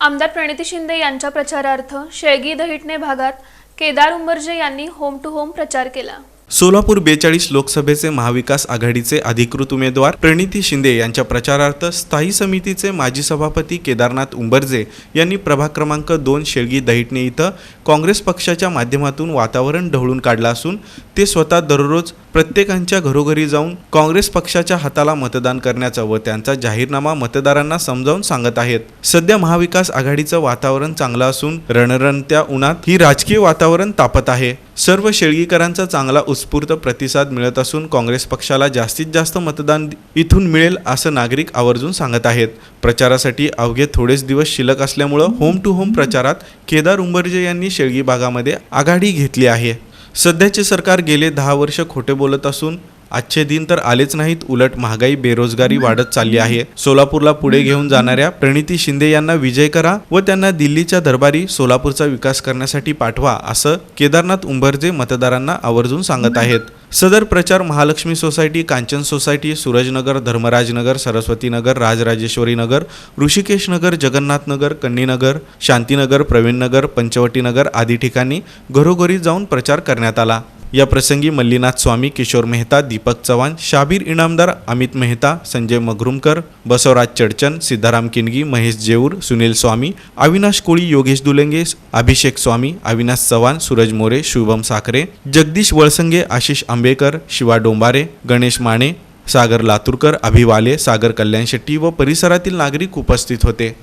आमदार प्रणिती शिंदे यांच्या प्रचारार्थ शेळगी दहिटणे भागात केदार उंबर्जे यांनी होम टू होम प्रचार केला. सोलापूर बेचाळीस लोकसभेचे महाविकास आघाडीचे अधिकृत उमेदवार प्रणिती शिंदे यांच्या प्रचारार्थ स्थायी समितीचे माजी सभापती केदारनाथ उंबरजे यांनी प्रभाग क्रमांक दोन शेळगी दहिटणे इथं काँग्रेस पक्षाच्या माध्यमातून वातावरण ढवळून काढलं असून ते स्वतः दररोज प्रत्येकांच्या घरोघरी जाऊन काँग्रेस पक्षाच्या हाताला मतदान करण्याचा व त्यांचा जाहीरनामा मतदारांना समजावून सांगत आहेत. सध्या महाविकास आघाडीचं वातावरण चांगलं असून रणरणत्या उन्हात ही राजकीय वातावरण तापत आहे. सर्व शेळगीकरांचा चांगला उत्स्फूर्त प्रतिसाद मिळत असून काँग्रेस पक्षाला जास्तीत जास्त मतदान इथून मिळेल असं नागरिक आवर्जून सांगत आहेत. प्रचारासाठी अवघे थोडेच दिवस शिल्लक असल्यामुळं होम टू होम प्रचारात केदार उंबर्जे यांनी शेळगी भागामध्ये आघाडी घेतली आहे. सध्याचे सरकार गेले दहा वर्ष खोटे बोलत असून आजचे दिन तर आलेच नाहीत. उलट महागाई बेरोजगारी वाढत चालली आहे. सोलापूरला पुढे घेऊन जाणाऱ्या प्रणिती शिंदे यांना विजय करा व त्यांना दिल्लीच्या दरबारी सोलापूरचा विकास करण्यासाठी पाठवा असं केदारनाथ उंबरजे मतदारांना आवर्जून सांगत आहेत. सदर प्रचार महालक्ष्मी सोसायटी कांचन सोसायटी सूरजनगर धर्मराजनगर सरस्वतीनगर राजराजेश्वरी नगर जगन्नाथनगर नगर कन्नीनगर शांतीनगर प्रवीणनगर पंचवटीनगर आदी ठिकाणी घरोघरी जाऊन प्रचार करण्यात आला. या प्रसंगी मल्लीनाथ स्वामी किशोर मेहता दीपक चव्हाण शाबीर इनामदार अमित मेहता संजय मगरुमकर बसवराज चडचन सिद्धाराम किनगी महेश जेऊर सुनील स्वामी अविनाश कोळी योगेश दुलंगे अभिषेक स्वामी अविनाश चव्हाण सूरज मोरे शुभम साखरे जगदीश वळसंगे आशिष आंबेकर शिवा डोंबारे गणेश माने सागर लातूरकर अभिवाले सागर कल्याण शेट्टी व परिसरातील नागरिक उपस्थित होते.